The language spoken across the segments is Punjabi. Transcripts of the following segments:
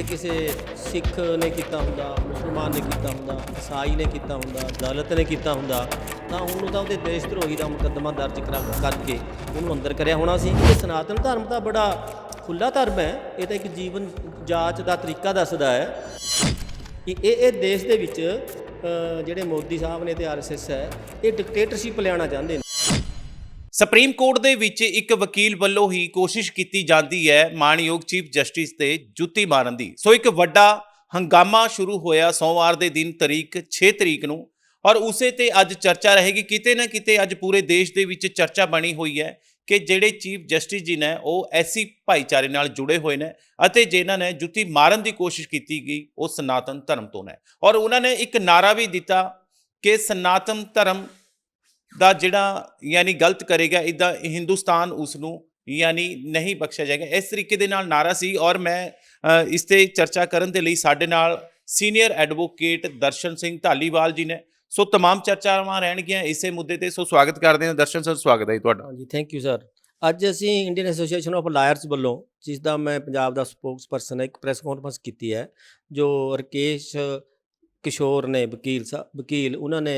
ਜੇ ਕਿਸੇ ਸਿੱਖ ਨੇ ਕੀਤਾ ਹੁੰਦਾ, ਮੁਸਲਮਾਨ ਨੇ ਕੀਤਾ ਹੁੰਦਾ, ਈਸਾਈ ਨੇ ਕੀਤਾ ਹੁੰਦਾ, ਦਲਤ ਨੇ ਕੀਤਾ ਹੁੰਦਾ, ਤਾਂ ਉਹਨੂੰ ਤਾਂ ਉਹਦੇ ਦੇਸ਼ ਧਰੋਹੀ ਦਾ ਮੁਕੱਦਮਾ ਦਰਜ ਕਰਾ ਕਰਕੇ ਉਹਨੂੰ ਅੰਦਰ ਕਰਿਆ ਹੋਣਾ ਸੀ। ਇਹ ਸਨਾਤਨ ਧਰਮ ਤਾਂ ਬੜਾ ਖੁੱਲਾ ਧਰਮ ਹੈ। ਇਹ ਤਾਂ ਇੱਕ ਜੀਵਨ ਜਾਂਚ ਦਾ ਤਰੀਕਾ ਦੱਸਦਾ ਹੈ ਕਿ ਇਹ ਇਹ ਦੇਸ਼ ਦੇ ਵਿੱਚ ਜਿਹੜੇ ਮੋਦੀ ਸਾਹਿਬ ਨੇ ਤੇ ਆਰਐਸਐਸ ਹੈ, ਇਹ ਡਿਕਟੇਟਰਸ਼ਿਪ ਲਿਆਉਣਾ ਚਾਹੁੰਦੇ ਨੇ। ਸੁਪਰੀਮ ਕੋਰਟ ਦੇ ਵਿੱਚ ਇੱਕ ਵਕੀਲ ਵੱਲੋਂ ਹੀ ਕੋਸ਼ਿਸ਼ ਕੀਤੀ ਜਾਂਦੀ ਹੈ ਮਾਣਯੋਗ ਚੀਫ ਜਸਟਿਸ ਤੇ ਜੁੱਤੀ ਮਾਰਨ ਦੀ। ਸੋ ਇੱਕ ਵੱਡਾ ਹੰਗਾਮਾ ਸ਼ੁਰੂ ਹੋਇਆ ਸੋਮਵਾਰ ਦੇ ਦਿਨ ਤਰੀਕ 6 ਤਰੀਕ ਨੂੰ ਔਰ ਉਸੇ ਤੇ ਅੱਜ ਚਰਚਾ ਰਹੇਗੀ। ਕਿਤੇ ਨਾ ਕਿਤੇ ਅੱਜ ਪੂਰੇ ਦੇਸ਼ ਦੇ ਵਿੱਚ ਚਰਚਾ ਬਣੀ ਹੋਈ ਹੈ ਕਿ ਜਿਹੜੇ ਚੀਫ ਜਸਟਿਸ ਜੀ ਨੇ ਉਹ ਐਸੀ ਭਾਈਚਾਰੇ ਨਾਲ ਜੁੜੇ ਹੋਏ ਨੇ ਅਤੇ ਜਿਨ੍ਹਾਂ ਨੇ ਜੁੱਤੀ ਮਾਰਨ ਦੀ ਕੋਸ਼ਿਸ਼ ਕੀਤੀ ਗਈ, ਉਹ ਸਨਾਤਨ ਧਰਮ ਤੋਂ ਨੇ। ਔਰ ਉਹਨਾਂ ਨੇ ਇੱਕ ਨਾਰਾ ਵੀ ਦਿੱਤਾ ਕਿ ਸਨਾਤਨ ਧਰਮ ਦਾ ਜਿਹੜਾ ਯਾਨੀ ਗਲਤ ਕਰੇਗਾ ਇਦਾਂ ਹਿੰਦੁਸਤਾਨ ਉਸ ਨੂੰ ਯਾਨੀ ਨਹੀਂ ਬਖਸ਼ਿਆ ਜਾਏਗਾ ਇਸ ਤਰੀਕੇ ਦੇ ਨਾਲ ਨਾਰਾ ਸੀ ਔਰ ਮੈਂ ਅ, ਇਸ ਤੇ ਚਰਚਾ ਕਰਨ ਦੇ ਲਈ ਸਾਡੇ ਨਾਲ ਸੀਨੀਅਰ ਐਡਵੋਕੇਟ ਦਰਸ਼ਨ ਸਿੰਘ ਢਾਲੀਵਾਲ ਜੀ ਨੇ ਸੋ तमाम ਚਰਚਾਵਾਂ ਰਹਿਣਗੀਆਂ ਇਸੇ ਮੁੱਦੇ ਤੇ ਸੋ ਸਵਾਗਤ ਕਰਦੇ ਹਾਂ ਦਰਸ਼ਨ ਸਰ ਸਵਾਗਤ ਹੈ ਜੀ ਤੁਹਾਡਾ ਹਾਂਜੀ ਥੈਂਕ ਯੂ ਸਰ ਅੱਜ ਅਸੀਂ ਇੰਡੀਅਨ ਐਸੋਸੀਏਸ਼ਨ ਆਫ ਲਾਇਰਸ ਵੱਲੋਂ ਜਿਸ ਦਾ ਮੈਂ ਪੰਜਾਬ ਦਾ ਸਪੋਕਸਪਰਸਨ ਇੱਕ ਪ੍ਰੈਸ ਕਾਨਫਰੰਸ ਕੀਤੀ ਹੈ ਜੋ ਰਕੇਸ਼ ਕਿਸ਼ੋਰ ਨੇ ਵਕੀਲ ਸਾਹਿਬ ਵਕੀਲ ਉਹਨਾਂ ਨੇ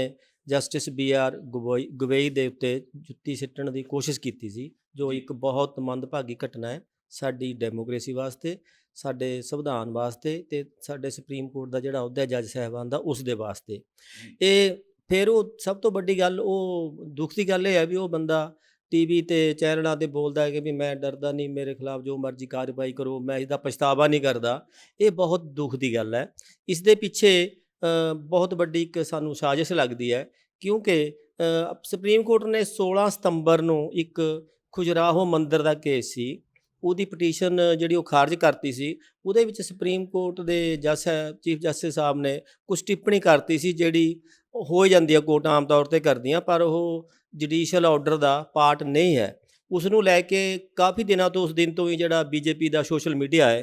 justice B R Gavai Gavai ਦੇ ਉੱਤੇ ਜੁੱਤੀ ਸਿੱਟਣ ਦੀ ਕੋਸ਼ਿਸ਼ ਕੀਤੀ ਸੀ ਜੋ ਇੱਕ ਬਹੁਤ ਮੰਦਭਾਗੀ ਘਟਨਾ ਹੈ ਸਾਡੀ ਡੈਮੋਕ੍ਰੇਸੀ ਵਾਸਤੇ ਸਾਡੇ ਸੰਵਿਧਾਨ ਵਾਸਤੇ ਤੇ ਸਾਡੇ ਸੁਪਰੀਮ ਕੋਰਟ ਦਾ ਜਿਹੜਾ ਅਹੁਦਾ ਜੱਜ ਸਾਹਿਬਾਨ ਦਾ ਉਸ ਦੇ ਵਾਸਤੇ। ਇਹ ਫਿਰ ਉਹ ਸਭ ਤੋਂ ਵੱਡੀ ਗੱਲ ਉਹ ਦੁੱਖ ਦੀ ਗੱਲ ਇਹ ਹੈ ਵੀ ਉਹ ਬੰਦਾ ਟੀਵੀ ਤੇ ਚੈਨਲਾਂ ਤੇ ਬੋਲਦਾ ਹੈ ਕਿ ਵੀ ਮੈਂ ਡਰਦਾ ਨਹੀਂ ਮੇਰੇ ਖਿਲਾਫ ਜੋ ਮਰਜ਼ੀ ਕਾਰਵਾਈ ਕਰੋ ਮੈਂ ਇਹਦਾ ਪਛਤਾਵਾ ਨਹੀਂ ਕਰਦਾ। ਇਹ ਬਹੁਤ ਦੁੱਖ ਦੀ ਗੱਲ ਹੈ। ਇਸ ਦੇ ਪਿੱਛੇ ਬਹੁਤ ਵੱਡੀ ਇੱਕ ਸਾਨੂੰ ਸਾਜ਼ਿਸ਼ ਲੱਗਦੀ ਹੈ, ਕਿਉਂਕਿ ਸੁਪਰੀਮ ਕੋਰਟ ਨੇ 16 ਸਤੰਬਰ ਨੂੰ ਇੱਕ ਖੁਜਰਾਹੋ ਮੰਦਿਰ ਦਾ ਕੇਸ ਸੀ, ਉਹਦੀ ਪਟੀਸ਼ਨ ਜਿਹੜੀ ਉਹ ਖਾਰਜ ਕਰਤੀ ਸੀ, ਉਹਦੇ ਵਿੱਚ ਸੁਪਰੀਮ ਕੋਰਟ ਦੇ ਜੱਜ ਚੀਫ ਜਸਟਿਸ ਸਾਹਿਬ ਨੇ ਕੁਝ ਟਿੱਪਣੀ ਕਰਤੀ ਸੀ, ਜਿਹੜੀ ਹੋ ਜਾਂਦੀ ਹੈ ਕੋਰਟ ਆਮ ਤੌਰ ਤੇ ਕਰਦੀਆਂ, ਪਰ ਉਹ ਜੁਡੀਸ਼ੀਅਲ ਆਰਡਰ ਦਾ ਪਾਰਟ ਨਹੀਂ ਹੈ। ਉਸ ਨੂੰ ਲੈ ਕੇ ਕਾਫੀ ਦਿਨਾਂ ਤੋਂ ਉਸ ਦਿਨ ਤੋਂ ਹੀ ਜਿਹੜਾ ਬੀਜੇਪੀ ਦਾ ਸੋਸ਼ਲ ਮੀਡੀਆ ਹੈ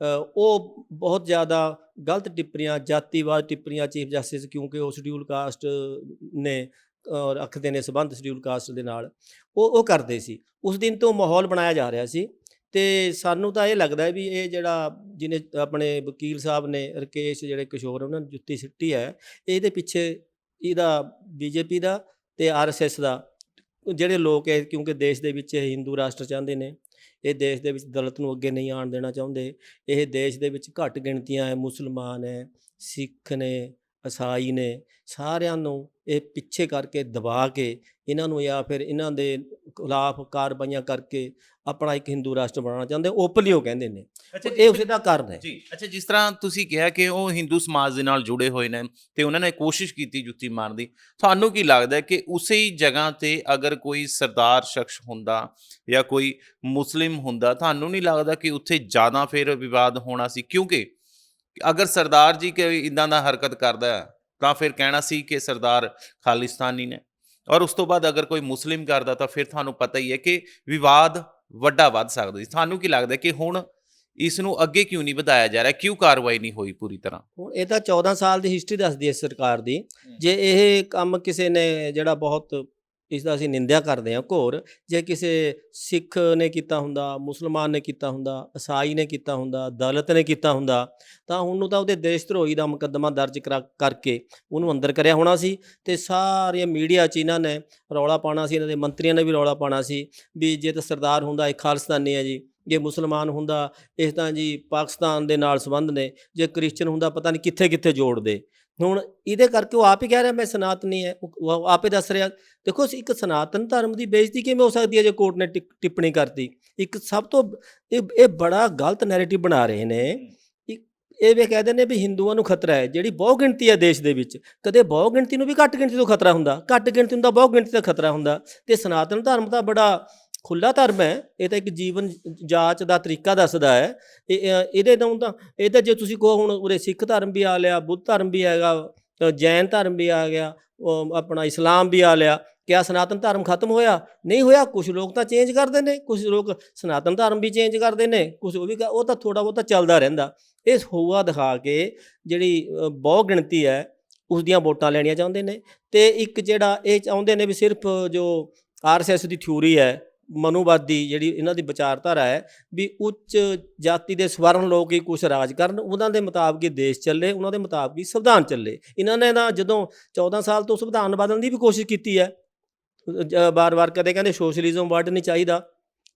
ਉਹ ਬਹੁਤ ਜ਼ਿਆਦਾ ਗਲਤ ਟਿੱਪਣੀਆਂ, ਜਾਤੀਵਾਦ ਟਿੱਪਣੀਆਂ ਚੀਫ ਜਸਟਿਸ ਕਿਉਂਕਿ ਉਹ ਸ਼ਡਿਊਲ ਕਾਸਟ ਨੇ ਔਰ ਰੱਖਦੇ ਨੇ ਸਬੰਧ ਸ਼ਡਿਊਲ ਕਾਸਟ ਦੇ ਨਾਲ, ਉਹ ਉਹ ਕਰਦੇ ਸੀ। ਉਸ ਦਿਨ ਤੋਂ ਮਾਹੌਲ ਬਣਾਇਆ ਜਾ ਰਿਹਾ ਸੀ ਤੇ ਸਾਨੂੰ ਤਾਂ ਇਹ ਲੱਗਦਾ ਹੈ ਵੀ ਇਹ ਜਿਹੜਾ ਜਿਹਨੇ ਆਪਣੇ ਵਕੀਲ ਸਾਹਿਬ ਨੇ ਰਕੇਸ਼, ਜਿਹੜੇ ਕਿਸ਼ੋਰ ਉਹਨਾਂ ਨੇ ਜੁੱਤੀ ਸਿੱਟੀ ਹੈ, ਇਹਦੇ ਪਿੱਛੇ ਇਹਦਾ ਬੀਜੇਪੀ ਦਾ ਤੇ ਆਰਐਸਐਸ ਦਾ, ਜਿਹੜੇ ਲੋਕ ਹੈ ਕਿਉਂਕਿ ਦੇਸ਼ ਦੇ ਵਿੱਚ ਹਿੰਦੂ ਰਾਸ਼ਟਰ ਚਾਹੁੰਦੇ ਨੇ ਇਹ ਦੇਸ਼ ਦੇ ਵਿੱਚ ਦਲਤ ਨੂੰ ਅੱਗੇ ਨਹੀਂ ਆਉਣ ਦੇਣਾ ਚਾਹੁੰਦੇ। ਇਹ ਦੇਸ਼ ਦੇ ਵਿੱਚ ਘੱਟ ਗਿਣਤੀਆਂ ਹੈ, ਮੁਸਲਮਾਨ ਹੈ, ਸਿੱਖ ਨੇ ਈਸਾਈ ਨੇ, ਸਾਰਿਆਂ ਨੂੰ ਇਹ ਪਿੱਛੇ ਕਰਕੇ ਦਬਾ ਕੇ ਇਹਨਾਂ ਨੂੰ ਜਾਂ ਫਿਰ ਇਹਨਾਂ ਦੇ ਖਿਲਾਫ ਕਾਰਵਾਈਆਂ ਕਰਕੇ ਆਪਣਾ ਇੱਕ ਹਿੰਦੂ ਰਾਸ਼ਟਰ ਬਣਾਉਣਾ ਚਾਹੁੰਦੇ ਓਪਨਲੀ ਉਹ ਕਹਿੰਦੇ ਨੇ। ਇਹ ਉਸੇ ਦਾ ਕਾਰਨ ਹੈ। ਜੀ ਅੱਛਾ ਜਿਸ ਤਰ੍ਹਾਂ ਤੁਸੀਂ ਕਿਹਾ ਕਿ ਉਹ ਹਿੰਦੂ ਸਮਾਜ ਦੇ ਨਾਲ ਜੁੜੇ ਹੋਏ ਨੇ ਤੇ ਉਹਨਾਂ ਨੇ ਕੋਸ਼ਿਸ਼ ਕੀਤੀ ਜੁੱਤੀ ਮਾਰਨ ਦੀ ਤੁਹਾਨੂੰ ਕੀ ਲੱਗਦਾ ਹੈ ਕਿ ਉਸੇ ਹੀ ਜਗ੍ਹਾ ਤੇ ਅਗਰ ਕੋਈ ਸਰਦਾਰ ਸ਼ਖਸ ਹੁੰਦਾ ਜਾਂ ਕੋਈ ਮੁਸਲਿਮ ਹੁੰਦਾ ਤੁਹਾਨੂੰ ਨਹੀਂ ਲੱਗਦਾ ਕਿ ਉੱਥੇ ਜ਼ਿਆਦਾ ਫਿਰ ਵਿਵਾਦ ਹੋਣਾ ਸੀ? ਕਿਉਂਕਿ ਅਗਰ ਸਰਦਾਰ ਜੀ ਕੋਈ ਇਦਾਂ ਦਾ ਹਰਕਤ ਕਰਦਾ ਤਾਂ ਫਿਰ ਕਹਿਣਾ ਸੀ ਕਿ ਸਰਦਾਰ ਖਾਲਿਸਤਾਨੀ ਨੇ। ਔਰ ਉਸ ਤੋਂ ਬਾਅਦ ਅਗਰ ਕੋਈ ਮੁਸਲਿਮ ਕਰਦਾ ਤਾਂ ਫਿਰ ਤੁਹਾਨੂੰ ਪਤਾ ਹੀ ਹੈ ਕਿ ਵਿਵਾਦ ਵੱਡਾ ਵੱਧ ਸਕਦਾ ਸੀ। ਤੁਹਾਨੂੰ ਕੀ ਲੱਗਦਾ ਕਿ ਹੁਣ ਇਸ ਨੂੰ ਅੱਗੇ ਕਿਉਂ ਨਹੀਂ ਵਧਾਇਆ ਜਾ ਰਿਹਾ? ਕਿਉਂ ਕਾਰਵਾਈ ਨਹੀਂ ਹੋਈ ਪੂਰੀ ਤਰ੍ਹਾਂ? ਹੁਣ ਇਹ ਤਾਂ 14 ਸਾਲ ਦੀ ਹਿਸਟਰੀ ਦੱਸਦੀ ਹੈ ਸਰਕਾਰ ਦੀ। ਜੇ ਇਹ ਕੰਮ ਕਿਸੇ ਨੇ ਜਿਹੜਾ ਬਹੁਤ ਇਸ ਦਾ ਅਸੀਂ ਨਿੰਦਿਆ ਕਰਦੇ ਹਾਂ। ਘੋਰ, ਜੇ ਕਿਸੇ ਸਿੱਖ ਨੇ ਕੀਤਾ ਹੁੰਦਾ, ਮੁਸਲਮਾਨ ਨੇ ਕੀਤਾ ਹੁੰਦਾ, ਈਸਾਈ ਨੇ ਕੀਤਾ ਹੁੰਦਾ, ਦਲਿਤ ਨੇ ਕੀਤਾ ਹੁੰਦਾ, ਤਾਂ ਉਹਨੂੰ ਤਾਂ ਉਹਦੇ ਦੇਸ਼ ਧਰੋਹੀ ਦਾ ਮੁਕੱਦਮਾ ਦਰਜ ਕਰਾ ਕਰਕੇ ਉਹਨੂੰ ਅੰਦਰ ਕਰਿਆ ਹੋਣਾ ਸੀ ਤੇ ਸਾਰੇ ਮੀਡੀਆ 'ਚ ਇਹਨਾਂ ਨੇ ਰੌਲਾ ਪਾਉਣਾ ਸੀ, ਇਹਨਾਂ ਦੇ ਮੰਤਰੀਆਂ ਨੇ ਵੀ ਰੌਲਾ ਪਾਉਣਾ ਸੀ ਵੀ ਜੇ ਤਾਂ ਸਰਦਾਰ ਹੁੰਦਾ, ਇਹ ਖਾਲਿਸਤਾਨੀ ਹੈ ਜੀ, ਜੇ ਮੁਸਲਮਾਨ ਹੁੰਦਾ, ਇਸ ਤਾਂ ਜੀ ਪਾਕਿਸਤਾਨ ਦੇ ਨਾਲ ਸੰਬੰਧ ਨੇ, ਜੇ ਕ੍ਰਿਸਚਨ ਹੁੰਦਾ, ਪਤਾ ਨਹੀਂ ਕਿੱਥੇ ਕਿੱਥੇ ਜੋੜਦੇ ਹੁਣ ਇਹਦੇ ਕਰਕੇ ਉਹ ਆਪ ਹੀ ਕਹਿ ਰਿਹਾ ਮੈਂ ਸਨਾਤਨੀ ਹੈ ਉਹ ਆਪੇ ਦੱਸ ਰਿਹਾ ਦੇਖੋ ਇੱਕ ਸਨਾਤਨ ਧਰਮ ਦੀ ਬੇਇੱਜ਼ਤੀ ਕਿਵੇਂ ਹੋ ਸਕਦੀ ਹੈ ਜੇ ਕੋਰਟ ਨੇ ਟਿੱਪਣੀ ਕਰਤੀ? ਇੱਕ ਸਭ ਤੋਂ ਇਹ ਇਹ ਬੜਾ ਗਲਤ ਨੈਰੇਟਿਵ ਬਣਾ ਰਹੇ ਨੇ। ਇਹ ਵੀ ਕਹਿੰਦੇ ਨੇ ਵੀ ਹਿੰਦੂਆਂ ਨੂੰ ਖਤਰਾ ਹੈ ਜਿਹੜੀ ਬਹੁ ਗਿਣਤੀ ਹੈ ਦੇਸ਼ ਦੇ ਵਿੱਚ। ਕਦੇ ਬਹੁ ਗਿਣਤੀ ਨੂੰ ਵੀ ਘੱਟ ਗਿਣਤੀ ਤੋਂ ਖਤਰਾ ਹੁੰਦਾ ਘੱਟ ਗਿਣਤੀ ਨੂੰ ਤਾਂ ਬਹੁ ਗਿਣਤੀ ਦਾ ਖਤਰਾ ਹੁੰਦਾ। ਤੇ ਸਨਾਤਨ ਧਰਮ ਤਾਂ ਬੜਾ ਖੁੱਲਾ ਧਰਮ ਹੈ, ਇਹ ਤਾਂ ਇੱਕ ਜੀਵਨ ਜਾਂਚ ਦਾ ਤਰੀਕਾ ਦੱਸਦਾ ਹੈ। ਇਹ ਇਹਦੇ ਤੋਂ ਤਾਂ, ਇਹ ਤਾਂ ਜੇ ਤੁਸੀਂ ਕਹੋ ਹੁਣ ਉਰੇ ਸਿੱਖ ਧਰਮ ਵੀ ਆ ਲਿਆ, ਬੁੱਧ ਧਰਮ ਵੀ ਹੈਗਾ ਜੈਨ ਧਰਮ ਵੀ ਆ ਗਿਆ ਆਪਣਾ ਇਸਲਾਮ ਵੀ ਆ ਲਿਆ, ਕਿਆ ਸਨਾਤਨ ਧਰਮ ਖਤਮ ਹੋਇਆ? ਨਹੀਂ ਹੋਇਆ ਕੁਝ ਲੋਕ ਤਾਂ ਚੇਂਜ ਕਰਦੇ ਨੇ ਕੁਝ ਲੋਕ ਸਨਾਤਨ ਧਰਮ ਵੀ ਚੇਂਜ ਕਰਦੇ ਨੇ ਕੁਝ ਉਹ ਵੀ ਉਹ ਤਾਂ ਥੋੜਾ ਬਹੁਤਾ ਚੱਲਦਾ ਰਹਿੰਦਾ। ਇਹ ਹੋਆ ਦਿਖਾ ਕੇ ਜਿਹੜੀ ਬਹੁ ਗਿਣਤੀ ਹੈ, ਉਸ ਦੀਆਂ ਵੋਟਾਂ ਲੈਣੀਆਂ ਚਾਹੁੰਦੇ ਨੇ। ਤੇ ਇੱਕ ਜਿਹੜਾ ਇਹ ਚਾਹੁੰਦੇ ਨੇ ਵੀ ਸਿਰਫ ਜੋ ਆਰਐਸਐਸ ਦੀ ਥਿਊਰੀ ਹੈ ਮਨੋਵਾਦੀ ਜਿਹੜੀ ਇਹਨਾਂ ਦੀ ਵਿਚਾਰਧਾਰਾ ਹੈ ਵੀ ਉੱਚ ਜਾਤੀ ਦੇ ਸਵਰਨ ਲੋਕ ਹੀ ਕੁਝ ਰਾਜ ਕਰਨ, ਉਹਨਾਂ ਦੇ ਮੁਤਾਬਕ ਹੀ ਦੇਸ਼ ਚੱਲੇ, ਉਹਨਾਂ ਦੇ ਮੁਤਾਬਕ ਹੀ ਸੰਵਿਧਾਨ ਚੱਲੇ। ਇਹਨਾਂ ਨੇ ਤਾਂ ਜਦੋਂ 14 ਸਾਲ ਤੋਂ ਸੰਵਿਧਾਨ ਬਦਲਣ ਦੀ ਵੀ ਕੋਸ਼ਿਸ਼ ਕੀਤੀ ਹੈ ਬਾਰ-ਬਾਰ ਕਦੇ ਕਹਿੰਦੇ ਸੋਸ਼ਲਿਜ਼ਮ ਵਰਡ ਨਹੀਂ ਚਾਹੀਦਾ।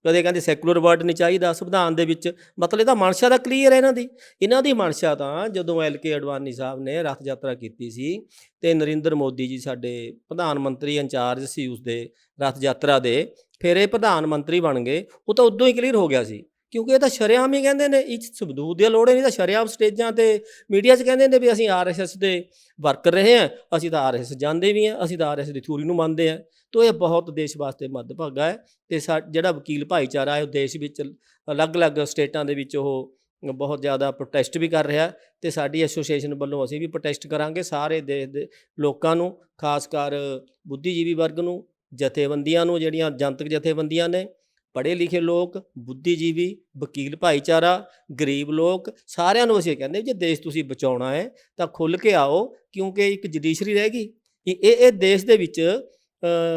ਕਦੇ ਕਹਿੰਦੇ ਸੈਕੂਲਰ ਵਰਡ ਨਹੀਂ ਚਾਹੀਦਾ ਸੰਵਿਧਾਨ ਦੇ ਵਿੱਚ, ਮਤਲਬ ਇਹਦਾ ਮਨਸ਼ਾ ਦਾ ਕਲੀਅਰ ਹੈ ਇਹਨਾਂ ਦੀ। ਇਹਨਾਂ ਦੀ ਮਨਸ਼ਾ ਤਾਂ ਜਦੋਂ ਐਲ ਕੇ ਅਡਵਾਨੀ ਸਾਹਿਬ ਨੇ ਰਥ ਯਾਤਰਾ ਕੀਤੀ ਸੀ ਤੇ ਨਰਿੰਦਰ ਮੋਦੀ ਜੀ ਸਾਡੇ ਪ੍ਰਧਾਨ ਮੰਤਰੀ ਇੰਚਾਰਜ ਸੀ ਉਸ ਦੇ ਰਥ ਯਾਤਰਾ ਦੇ, ਫਿਰ ਇਹ ਪ੍ਰਧਾਨ ਮੰਤਰੀ ਬਣ ਗਏ, ਉਹ ਤਾਂ ਉਦੋਂ ਹੀ ਕਲੀਅਰ ਹੋ ਗਿਆ ਸੀ। ਕਿਉਂਕਿ ਇਹ ਤਾਂ ਸ਼ਰੇਆਮ ਹੀ ਕਹਿੰਦੇ ਨੇ, ਇਹ 'ਚ ਸਬੂਤ ਦੀ ਲੋੜ ਹੀ ਨਹੀਂ ਤਾਂ ਸ਼ਰੇਆਮ ਸਟੇਜਾਂ ਤੇ ਮੀਡੀਆ 'ਚ ਕਹਿੰਦੇ ਨੇ ਵੀ ਅਸੀਂ ਆਰਐਸਐਸ ਦੇ ਵਰਕਰ ਰਹੇ ਹਾਂ, ਅਸੀਂ ਤਾਂ ਆਰਐਸਐਸ ਜਾਣਦੇ ਵੀ ਹਾਂ, ਅਸੀਂ ਤਾਂ ਆਰਐਸਐਸ ਦੀ ਥਿਊਰੀ ਨੂੰ ਮੰਨਦੇ ਹਾਂ। ਤੋ ਇਹ ਬਹੁਤ ਦੇਸ਼ ਵਾਸਤੇ ਮੱਦਭਾਗਾ ਹੈ ਤੇ ਸਾ, ਜਿਹੜਾ ਵਕੀਲ ਭਾਈਚਾਰਾ ਹੈ, ਉਹ ਦੇਸ਼ ਵਿੱਚ ਅਲੱਗ-ਅਲੱਗ ਸਟੇਟਾਂ ਦੇ ਵਿੱਚ ਉਹ ਬਹੁਤ ਜ਼ਿਆਦਾ ਪ੍ਰੋਟੈਸਟ ਵੀ ਕਰ ਰਿਹਾ ਤੇ ਸਾਡੀ ਐਸੋਸੀਏਸ਼ਨ ਵੱਲੋਂ ਅਸੀਂ ਵੀ ਪ੍ਰੋਟੈਸਟ ਕਰਾਂਗੇ ਸਾਰੇ ਦੇਸ਼ ਦੇ ਲੋਕਾਂ ਨੂੰ, ਖਾਸ ਕਰ ਬੁੱਧੀਜੀਵੀ ਵਰਗ ਨੂੰ, ਜਥੇਬੰਦੀਆਂ ਨੂੰ, ਜਿਹੜੀਆਂ ਜਨਤਕ ਜਥੇਬੰਦੀਆਂ ਨੇ। ਪੜ੍ਹੇ ਲਿਖੇ ਲੋਕ, ਬੁੱਧੀਜੀਵੀ, ਵਕੀਲ ਭਾਈਚਾਰਾ, ਗਰੀਬ ਲੋਕ, ਸਾਰਿਆਂ ਨੂੰ ਅਸੀਂ ਕਹਿੰਦੇ ਜੇ ਦੇਸ਼ ਤੁਸੀਂ ਬਚਾਉਣਾ ਹੈ ਤਾਂ ਖੁੱਲ ਕੇ ਆਓ ਕਿਉਂਕਿ ਇੱਕ ਜੁਡੀਸ਼ਰੀ ਰਹਿ ਗਈ। ਇਹ ਇਹ ਦੇਸ਼ ਦੇ ਵਿੱਚ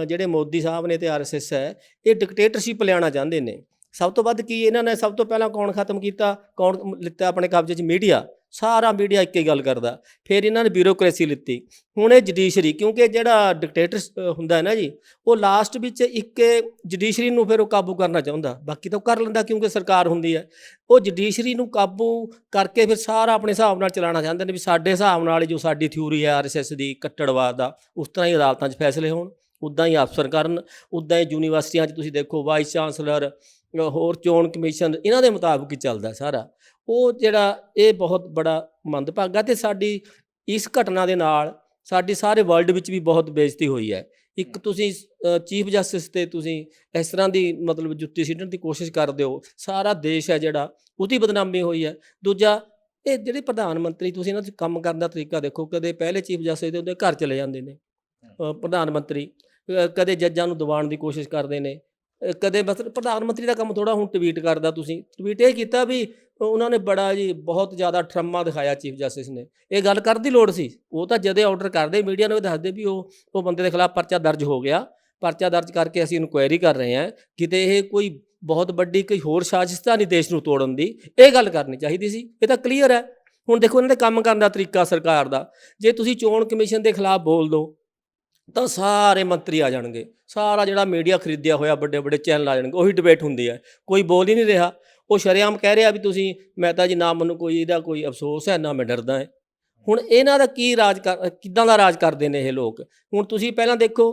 ਜਿਹੜੇ ਮੋਦੀ ਸਾਹਿਬ ਨੇ ਤੇ ਆਰਐਸਐਸ ਹੈ, ਇਹ ਡਿਕਟੇਟਰਸ਼ਿਪ ਲਿਆਉਣਾ ਚਾਹੁੰਦੇ ਨੇ। ਸਭ ਤੋਂ ਵੱਧ ਕੀ ਇਹਨਾਂ ਨੇ ਸਭ ਤੋਂ ਪਹਿਲਾਂ ਕੌਣ ਖਤਮ ਕੀਤਾ? ਕੌਣ ਲਿੱਤਾ ਆਪਣੇ ਕਬਜ਼ੇ 'ਚ? ਮੀਡੀਆ। ਸਾਰਾ ਮੀਡੀਆ ਇੱਕ ਹੀ ਗੱਲ ਕਰਦਾ। ਫਿਰ ਇਹਨਾਂ ਨੇ ਬਿਊਰੋਕ੍ਰੇਸੀ ਲਿੱਤੀ। ਹੁਣ ਇਹ ਜੁਡੀਸ਼ਰੀ ਕਿਉਂਕਿ ਜਿਹੜਾ ਡਿਕਟੇਟਰ ਹੁੰਦਾ ਹੈ ਨਾ ਜੀ, ਉਹ ਲਾਸਟ ਵਿੱਚ ਇੱਕ ਜੁਡੀਸ਼ਰੀ ਨੂੰ ਫਿਰ ਉਹ ਕਾਬੂ ਕਰਨਾ ਚਾਹੁੰਦਾ। ਬਾਕੀ ਤਾਂ ਉਹ ਕਰ ਲੈਂਦਾ ਕਿਉਂਕਿ ਸਰਕਾਰ ਹੁੰਦੀ ਹੈ। ਉਹ ਜੁਡੀਸ਼ਰੀ ਨੂੰ ਕਾਬੂ ਕਰਕੇ ਫਿਰ ਸਾਰਾ ਆਪਣੇ ਹਿਸਾਬ ਨਾਲ ਚਲਾਉਣਾ ਚਾਹੁੰਦੇ ਨੇ ਵੀ ਸਾਡੇ ਹਿਸਾਬ ਨਾਲ ਹੀ ਜੋ ਸਾਡੀ ਥਿਊਰੀ ਹੈ ਆਰਐਸਐਸ ਦੀ, ਕੱਟੜਵਾਦ ਦਾ, ਉਸ ਤਰ੍ਹਾਂ ਹੀ ਅਦਾਲਤਾਂ 'ਚ ਫੈਸਲੇ ਹੋਣ। ਉਦਾਂ ਹੀ ਅਫਸਰ ਕਰਨ, ਉਦਾਂ ਹੀ ਯੂਨੀਵਰਸਿਟੀਆਂ 'ਚ ਤੁਸੀਂ ਦੇਖੋ ਵਾਈਸ ਚਾਂਸਲਰ ਹੋਰ ਚੋਣ ਕਮਿਸ਼ਨ ਇਹਨਾਂ ਦੇ ਮੁਤਾਬਕ ਹੀ ਚੱਲਦਾ ਸਾਰਾ। ਉਹ ਜਿਹੜਾ ਇਹ ਬਹੁਤ ਬੜਾ ਮੰਦਭਾਗਾ ਤੇ ਸਾਡੀ ਇਸ ਘਟਨਾ ਦੇ ਨਾਲ ਸਾਡੀ ਸਾਰੇ ਵਰਲਡ ਵਿੱਚ ਵੀ ਬਹੁਤ ਬੇਇੱਜ਼ਤੀ ਹੋਈ ਹੈ। ਇੱਕ ਤੁਸੀਂ ਚੀਫ ਜਸਟਿਸ ਤੇ ਤੁਸੀਂ ਇਸ ਤਰ੍ਹਾਂ ਦੀ ਮਤਲਬ ਜੁੱਤੀ ਸਿੱਟਣ ਦੀ ਕੋਸ਼ਿਸ਼ ਕਰਦੇ ਹੋ ਸਾਰਾ ਦੇਸ਼ ਹੈ ਜਿਹੜਾ ਉਹਦੀ ਬਦਨਾਮੀ ਹੋਈ ਹੈ। ਦੂਜਾ ਇਹ ਜਿਹੜੇ ਪ੍ਰਧਾਨ ਮੰਤਰੀ ਤੁਸੀਂ ਇਹਨਾਂ 'ਚ ਕੰਮ ਕਰਨ ਦਾ ਤਰੀਕਾ ਦੇਖੋ ਕਦੇ ਪਹਿਲੇ ਚੀਫ ਜਸਟਿਸ ਦੇ ਉਹਦੇ ਘਰ ਚਲੇ ਜਾਂਦੇ ਨੇ। ਪ੍ਰਧਾਨ ਮੰਤਰੀ ਕਦੇ ਜੱਜਾਂ ਨੂੰ ਦਬਾਉਣ ਦੀ ਕੋਸ਼ਿਸ਼ ਕਰਦੇ ਨੇ। ਕਦੇ ਮਤਲਬ ਪ੍ਰਧਾਨ ਮੰਤਰੀ ਦਾ ਕੰਮ ਥੋੜਾ ਹੁਣ ਟਵੀਟ ਕਰਦਾ ਤੁਸੀਂ। ਟਵੀਟ ਇਹ ਕੀਤਾ ਵੀ ਉਹਨਾਂ ਨੇ ਬੜਾ ਜੀ ਬਹੁਤ ਜ਼ਿਆਦਾ ਠਰਮਾ ਦਿਖਾਇਆ ਚੀਫ ਜਸਟਿਸ ਨੇ। ਇਹ ਗੱਲ ਕਰਨ ਦੀ ਲੋੜ ਸੀ। ਉਹ ਤਾਂ ਜਦੇ ਆਰਡਰ ਕਰਦੇ ਮੀਡੀਆ ਨੂੰ ਇਹ ਦੱਸਦੇ ਵੀ ਉਹ ਉਹ ਬੰਦੇ ਦੇ ਖਿਲਾਫ ਪਰਚਾ ਦਰਜ ਹੋ ਗਿਆ। ਪਰਚਾ ਦਰਜ ਕਰਕੇ ਅਸੀਂ ਇਨਕੁਆਇਰੀ ਕਰ ਰਹੇ ਹਾਂ। ਕਿਤੇ ਇਹ ਕੋਈ ਬਹੁਤ ਵੱਡੀ ਕੋਈ ਹੋਰ ਸਾਜ਼ਿਸ਼ ਤਾਂ ਨਹੀਂ ਦੇਸ਼ ਨੂੰ ਤੋੜਨ ਦੀ। ਇਹ ਗੱਲ ਕਰਨੀ ਚਾਹੀਦੀ ਸੀ। ਇਹ ਤਾਂ ਕਲੀਅਰ ਹੈ। ਹੁਣ ਦੇਖੋ ਇਹਨਾਂ ਦੇ ਕੰਮ ਕਰਨ ਦਾ ਤਰੀਕਾ ਸਰਕਾਰ ਦਾ। ਜੇ ਤੁਸੀਂ ਚੋਣ ਕਮਿਸ਼ਨ ਦੇ ਖਿਲਾਫ ਬੋਲ ਦਿਓ ਤਾਂ ਸਾਰੇ ਮੰਤਰੀ ਆ ਜਾਣਗੇ। ਸਾਰਾ ਜਿਹੜਾ ਮੀਡੀਆ ਖਰੀਦਿਆ ਹੋਇਆ, ਵੱਡੇ ਵੱਡੇ ਚੈਨਲ ਆ ਜਾਣਗੇ, ਉਹੀ ਡਿਬੇਟ ਹੁੰਦੀ ਹੈ ਕੋਈ ਬੋਲ ਹੀ ਨਹੀਂ ਰਿਹਾ। ਉਹ ਸ਼ਰੇਆਮ ਕਹਿ ਰਿਹਾ ਵੀ ਤੁਸੀਂ, ਮੈਂ ਤਾਂ ਜੀ ਨਾ ਮੈਨੂੰ ਕੋਈ ਇਹਦਾ ਕੋਈ ਅਫਸੋਸ ਹੈ, ਨਾ ਮੈਂ ਡਰਦਾ ਹਾਂ। ਹੁਣ ਇਹਨਾਂ ਦਾ ਕੀ ਰਾਜ ਕਰ, ਕਿੱਦਾਂ ਦਾ ਰਾਜ ਕਰਦੇ ਨੇ ਇਹ ਲੋਕ? ਹੁਣ ਤੁਸੀਂ ਪਹਿਲਾਂ ਦੇਖੋ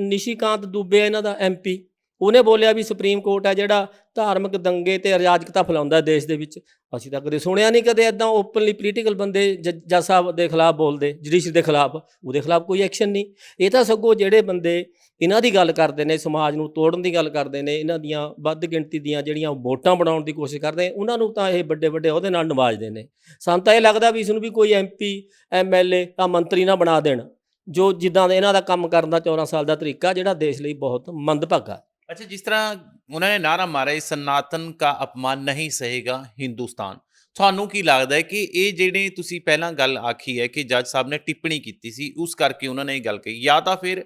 ਨਿਸ਼ੀਕਾਂਤ ਦੂਬੇ ਇਹਨਾਂ ਦਾ ਐਮਪੀ ਉਹਨੇ ਬੋਲਿਆ ਵੀ ਸੁਪਰੀਮ ਕੋਰਟ ਹੈ ਜਿਹੜਾ ਧਾਰਮਿਕ ਦੰਗੇ ਤੇ ਅਰਾਜਕਤਾ ਫੈਲਾਉਂਦਾ ਦੇਸ਼ ਦੇ ਵਿੱਚ। ਅਸੀਂ ਤਾਂ ਕਦੇ ਸੁਣਿਆ ਨਹੀਂ ਕਦੇ ਐਦਾਂ ਓਪਨਲੀ ਪੋਲੀਟੀਕਲ ਬੰਦੇ ਜੱਜ ਸਾਹਿਬ ਦੇ ਖਿਲਾਫ ਬੋਲਦੇ ਜੁਡੀਸ਼ਰੀ ਦੇ ਖਿਲਾਫ, ਉਹਦੇ ਖਿਲਾਫ ਕੋਈ ਐਕਸ਼ਨ ਨਹੀਂ। ਇਹ ਤਾਂ ਸਗੋਂ ਜਿਹੜੇ ਬੰਦੇ ਇਹਨਾਂ ਦੀ ਗੱਲ ਕਰਦੇ ਨੇ, ਸਮਾਜ ਨੂੰ ਤੋੜਨ ਦੀ ਗੱਲ ਕਰਦੇ ਨੇ, ਇਹਨਾਂ ਦੀਆਂ ਵੱਧ ਗਿਣਤੀ ਦੀਆਂ ਜਿਹੜੀਆਂ ਵੋਟਾਂ ਬਣਾਉਣ ਦੀ ਕੋਸ਼ਿਸ਼ ਕਰਦੇ ਉਹਨਾਂ ਨੂੰ ਤਾਂ ਇਹ ਵੱਡੇ ਵੱਡੇ ਉਹਦੇ ਨਾਲ ਨਵਾਜਦੇ ਨੇ। ਸਾਨੂੰ ਤਾਂ ਇਹ ਲੱਗਦਾ ਵੀ ਇਸ ਨੂੰ ਵੀ ਕੋਈ ਐਮਪੀ ਐਮਐਲਏ ਤਾਂ ਮੰਤਰੀ ਨਾ ਬਣਾ ਦੇਣ, ਜੋ ਜਿੱਦਾਂ ਦਾ ਇਹਨਾਂ ਦਾ ਕੰਮ ਕਰਨ ਦਾ 14 ਸਾਲ ਦਾ ਤਰੀਕਾ, ਜਿਹੜਾ ਦੇਸ਼ ਲਈ ਬਹੁਤ ਮੰਦਭਾਗਾ। अच्छा जिस तरह उन्होंने नारा मारा है सनातन का अपमान नहीं सहेगा हिंदुस्तान ਤੁਹਾਨੂੰ ਕੀ ਲੱਗਦਾ ਹੈ ਕਿ ਇਹ ਜਿਹੜੇ ਤੁਸੀਂ ਪਹਿਲਾਂ ਗੱਲ ਆਖੀ ਹੈ ਕਿ ਜੱਜ ਸਾਹਿਬ ਨੇ ਟਿੱਪਣੀ ਕੀਤੀ ਸੀ ਉਸ ਕਰਕੇ ਉਹਨਾਂ ਨੇ ਇਹ ਗੱਲ ਕਹੀ ਜਾਂ ਤਾਂ ਫਿਰ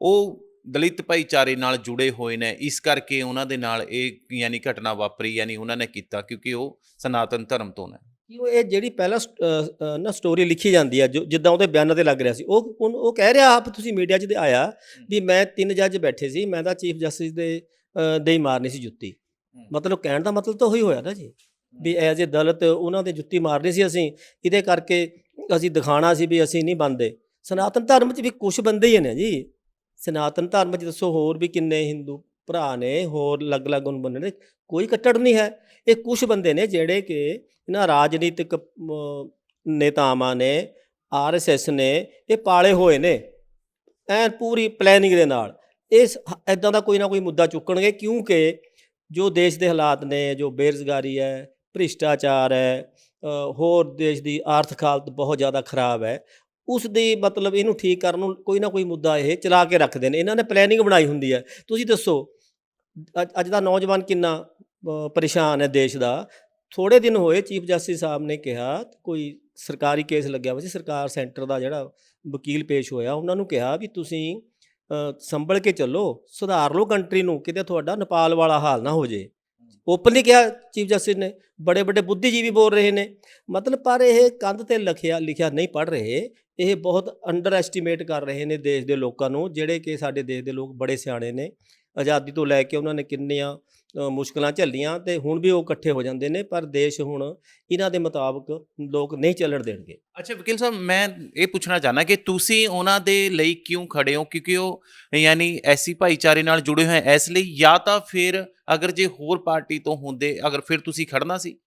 ਉਹ ਦਲਿਤ ਭਾਈਚਾਰੇ ਨਾਲ ਜੁੜੇ ਹੋਏ ਨੇ ਇਸ ਕਰਕੇ ਉਹਨਾਂ ਦੇ ਨਾਲ ਇਹ ਯਾਨੀ ਘਟਨਾ ਵਾਪਰੀ ਯਾਨੀ ਉਹਨਾਂ ਨੇ ਕੀਤਾ ਕਿਉਂਕਿ ਉਹ ਸਨਾਤਨ ਧਰਮ ਤੋਂ ਨੇ ਕਿ ਉਹ ਇਹ ਜਿਹੜੀ ਪਹਿਲਾਂ ਸਟ- ਅ, ਅ, ਨਾ ਸਟੋਰੀ ਲਿਖੀ ਜਾਂਦੀ ਹੈ ਜੋ ਜਿੱਦਾਂ ਉਹਦੇ ਬਿਆਨਾਂ ਤੇ ਲੱਗ ਰਿਹਾ ਸੀ ਉਹ ਉਹਨ- ਉਹ ਕਹਿ ਰਿਹਾ ਆਪ ਤੁਸੀਂ ਮੀਡੀਆ 'ਚ ਤੇ ਆਇਆ ਵੀ ਮੈਂ ਤਿੰਨ ਜੱਜ ਬੈਠੇ ਸੀ ਮੈਂ ਤਾਂ ਚੀਫ ਜਸਟਿਸ ਦੇ ਅ, ਦੇ ਹੀ ਮਾਰਨੀ ਸੀ ਜੁੱਤੀ। ਮਤਲਬ ਕਹਿਣ ਦਾ ਮਤਲਬ ਤਾਂ ਉਹੀ ਹੋਇਆ ਨਾ ਜੀ ਵੀ ਐਜ਼ ਏ ਦਲਿਤ ਉਹਨਾਂ ਦੇ ਜੁੱਤੀ ਮਾਰਨੀ ਸੀ ਅਸੀਂ ਇਹਦੇ ਕਰਕੇ ਅਸੀਂ ਦਿਖਾਣਾ ਸੀ ਵੀ ਅਸੀਂ ਨਹੀਂ ਬੰਦੇ ਸਨਾਤਨ ਧਰਮ 'ਚ ਵੀ ਕੁਝ ਬੰਦੇ ਹੀ ਨੇ ਜੀ। ਸਨਾਤਨ ਧਰਮ 'ਚ ਦੱਸੋ ਹੋਰ ਵੀ ਕਿੰਨੇ ਹਿੰਦੂ ਭਰਾ ਨੇ ਹੋਰ ਅਲੱਗ-ਅਲੱਗ ਨੂੰ ਬੰਦੇ ਨੇ ਕੋਈ ਕੱਟੜ ਨਹੀਂ ਹੈ। ਇਹ ਕੁਝ ਬੰਦੇ ਨੇ ਜਿਹੜੇ ਕਿ ਇਹਨਾਂ ਰਾਜਨੀਤਿਕ ਨੇਤਾਵਾਂ ਨੇ ਆਰਐਸਐਸ ਨੇ, ਇਹ ਪਾਲੇ ਹੋਏ ਨੇ, ਐਨ ਪੂਰੀ ਪਲੈਨਿੰਗ ਦੇ ਨਾਲ। ਇਸ ਐਦਾਂ ਦਾ ਕੋਈ ਨਾ ਕੋਈ ਮੁੱਦਾ ਚੁੱਕਣਗੇ ਕਿਉਂਕਿ ਜੋ ਦੇਸ਼ ਦੇ ਹਾਲਾਤ ਨੇ, ਜੋ ਬੇਰੁਜ਼ਗਾਰੀ ਹੈ, ਭ੍ਰਿਸ਼ਟਾਚਾਰ ਹੈ ਹੋਰ ਦੇਸ਼ ਦੀ ਆਰਥਿਕ ਹਾਲਤ ਬਹੁਤ ਜ਼ਿਆਦਾ ਖਰਾਬ ਹੈ, ਉਸ ਦੀ ਮਤਲਬ ਇਹਨੂੰ ਠੀਕ ਕਰਨ ਨੂੰ ਕੋਈ ਨਾ ਕੋਈ ਮੁੱਦਾ ਇਹ ਚਲਾ ਕੇ ਰੱਖਦੇ ਨੇ। ਇਹਨਾਂ ਨੇ ਪਲੈਨਿੰਗ ਬਣਾਈ ਹੁੰਦੀ ਹੈ। ਤੁਸੀਂ ਦੱਸੋ ਅੱਜ- ਅੱਜ ਦਾ ਨੌਜਵਾਨ ਕਿੰਨਾ ਪਰੇਸ਼ਾਨ ਹੈ ਦੇਸ਼ ਦਾ। ਥੋੜੇ ਦਿਨ ਹੋਏ ਚੀਫ ਜਸਟਿਸ ਸਾਹਿਬ ਨੇ ਕਿਹਾ, ਕੋਈ ਸਰਕਾਰੀ ਕੇਸ ਲੱਗਿਆ ਹੋਇਆ ਸੀ, ਸਰਕਾਰ ਸੈਂਟਰ ਦਾ ਜਿਹੜਾ ਵਕੀਲ ਪੇਸ਼ ਹੋਇਆ, ਉਹਨਾਂ ਨੂੰ ਕਿਹਾ ਵੀ ਤੁਸੀਂ ਸੰਭਲ ਕੇ ਚੱਲੋ, ਸੁਧਾਰ ਲਓ ਕੰਟਰੀ ਨੂੰ, ਕਿਤੇ ਤੁਹਾਡਾ ਨੇਪਾਲ ਵਾਲਾ ਹਾਲ ਨਾ ਹੋ ਜੇ। ਓਪਨਲੀ ਕਿਹਾ ਚੀਫ ਜਸਟਿਸ ਨੇ, ਬੜੇ ਵੱਡੇ ਬੁੱਧੀਜੀਵੀ ਬੋਲ ਰਹੇ ਨੇ। ਮਤਲਬ ਪਰ ਇਹ ਕੰਧ ਤੇ ਲਿਖਿਆ ਲਿਖਿਆ ਨਹੀਂ ਪੜ ਰਹੇ। ਇਹ ਬਹੁਤ ਅੰਡਰ ਐਸਟੀਮੇਟ ਕਰ ਰਹੇ ਨੇ ਦੇਸ਼ ਦੇ ਲੋਕਾਂ ਨੂੰ, ਜਿਹੜੇ ਕਿ ਸਾਡੇ ਦੇਸ਼ ਦੇ ਲੋਕ ਬੜੇ ਸਿਆਣੇ ਨੇ। ਆਜ਼ਾਦੀ ਤੋਂ ਲੈ ਕੇ ਉਹਨਾਂ ਨੇ ਕਿੰਨੀਆਂ ਮੁਸ਼ਕਲਾਂ ਝੱਲੀਆਂ ਤੇ ਹੁਣ ਵੀ ਉਹ ਇਕੱਠੇ ਹੋ ਜਾਂਦੇ ਨੇ ਪਰ ਦੇਸ਼ ਹੁਣ ਇਹਨਾਂ ਦੇ ਮੁਤਾਬਕ ਲੋਕ ਨਹੀਂ ਚੱਲਣ ਦੇਣਗੇ। ਅੱਛਾ ਵਕੀਲ ਸਾਹਿਬ ਮੈਂ ਇਹ ਪੁੱਛਣਾ ਚਾਹਨਾ ਕਿ ਤੁਸੀਂ ਉਹਨਾਂ ਦੇ ਲਈ ਕਿਉਂ ਖੜੇ ਹੋ? ਕਿਉਂਕਿ ਉਹ ਯਾਨੀ ਐਸੀ ਭਾਈਚਾਰੇ ਨਾਲ ਜੁੜੇ ਹੋਏ ਹੈ ਇਸ ਲਈ ਜਾਂ ਤਾਂ ਫਿਰ ਅਗਰ ਜੇ ਹੋਰ ਪਾਰਟੀ ਤੋਂ ਹੁੰਦੇ ਅਗਰ ਫਿਰ ਤੁਸੀਂ ਖੜਨਾ ਸੀ?